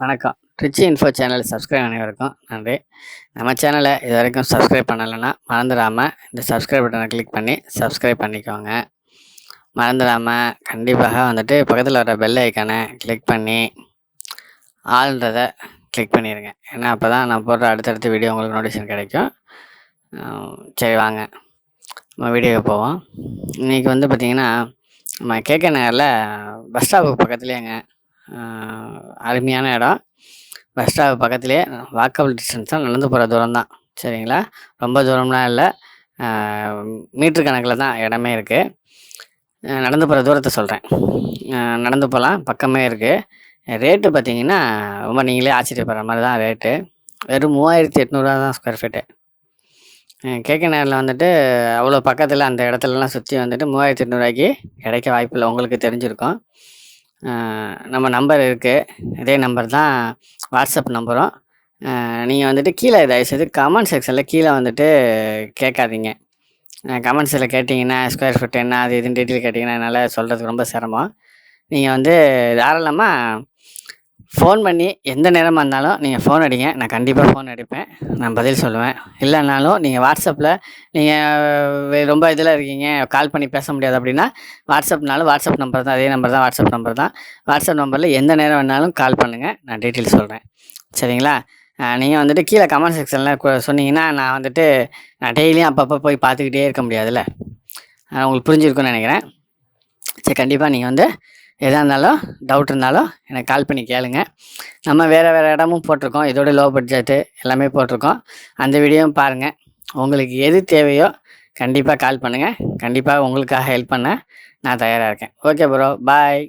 வணக்கம். Trichy info channel subscribe அனைவருக்கும் நன்றி. நம்ம சேனலை இது வரைக்கும் சப்ஸ்கிரைப் பண்ணலைன்னா மறந்துடாமல் இந்த சப்ஸ்கிரைப் பட்டனை கிளிக் பண்ணி சப்ஸ்கிரைப் பண்ணிக்கோங்க. மறந்துடாமல் கண்டிப்பாக வந்துட்டு பக்கத்தில் வர பெல் ஐக்கானை கிளிக் பண்ணி ஆள்ன்றதை கிளிக் பண்ணிடுங்க ஏன்னா அப்போ தான் நான் போடுற அடுத்தடுத்த வீடியோ உங்களுக்கு நோட்டிஃபிகேஷன் கிடைக்கும். சரி வாங்க. நம்ம வீடியோக்கு போவோம். இன்றைக்கி வந்து பார்த்திங்கன்னா நம்ம கேகே நகரில் பஸ் ஸ்டாப்புக்கு பக்கத்துலேயேங்க. அருமையான இடம். பஸ் ஸ்டாப் பக்கத்துலேயே வாக்கபிள் டிஸ்டன்ஸ் தான் நடந்து போகிற தூரம் தான் சரிங்களா? ரொம்ப தூரம்லாம் இல்லை. மீட்ரு கணக்கில் தான் இடமே இருக்குது நடந்து போகிற தூரத்தை சொல்கிறேன் நடந்து போகலாம் பக்கமே இருக்குது ரேட்டு பார்த்தீங்கன்னா ரொம்ப நீங்களே ஆச்சரியப்படுற மாதிரி தான் ரேட்டு. வெறும் மூவாயிரத்தி எட்நூறுவா தான் ஸ்கொயர் ஃபீட்டு கேக்க நேரில் வந்துட்டு அவ்வளோ பக்கத்தில் அந்த இடத்துலலாம் சுற்றி வந்துட்டு மூவாயிரத்தி எட்நூறுவாய்க்கு கிடைக்க வாய்ப்பில்லை உங்களுக்கு தெரிஞ்சிருக்கும். நம்ம நம்பர் இருக்குது இதே நம்பர் தான் வாட்ஸ்அப் நம்பரும். நீங்கள் வந்துட்டு கீழே தயவுசெய்து கமெண்ட் செக்ஷனில் கீழே வந்துட்டு கேட்காதீங்க. கமெண்ட்ஸில் கேட்டிங்கன்னா ஸ்கொயர் ஃபீட் என்ன அது இதுன்னு டீட்டெயில் கேட்டிங்கன்னா என்னால் சொல்கிறதுக்கு ரொம்ப சிரமம். நீங்கள் வந்து தாராளமாக ஃபோன் பண்ணி எந்த நேரமாக இருந்தாலும் நீங்கள் ஃபோன் அடிங்க. நான் கண்டிப்பாக ஃபோன் அடிப்பேன். நான் பதில் சொல்லுவேன். இல்லைனாலும் நீங்கள் வாட்ஸ்அப்பில் நீங்கள் ரொம்ப இதில் இருக்கீங்க. கால் பண்ணி பேச முடியாது அப்படின்னா வாட்ஸ்அப்னாலும் வாட்ஸ்அப் நம்பர் தான். அதே நம்பர் தான் வாட்ஸ்அப் நம்பர் தான். வாட்ஸ்அப் நம்பரில் எந்த நேரம் வேணாலும் கால் பண்ணுங்கள் நான் டீட்டெயில் சொல்கிறேன் சரிங்களா? நீங்கள் வந்துட்டு கீழே கமெண்ட் செக்ஷனில் சொன்னீங்கன்னா நான் வந்துட்டு நான் டெய்லியும் அப்பப்போ போய் பார்த்துக்கிட்டே இருக்க முடியாதுல்ல. உங்களுக்கு புரிஞ்சுருக்குன்னு நினைக்கிறேன். சரி கண்டிப்பாக நீங்கள் வந்து எதாக இருந்தாலும் டவுட் இருந்தாலும் எனக்கு கால் பண்ணி கேளுங்க. நம்ம வேறு வேறு இடமும் போட்டிருக்கோம். இதோட லோ பட்ஜெட்டு எல்லாமே போட்டிருக்கோம். அந்த வீடியோவும் பாருங்கள் உங்களுக்கு எது தேவையோ கண்டிப்பாக கால் பண்ணுங்கள் கண்டிப்பாக உங்களுக்காக ஹெல்ப் பண்ண நான் தயாராக இருக்கேன். Okay bro bye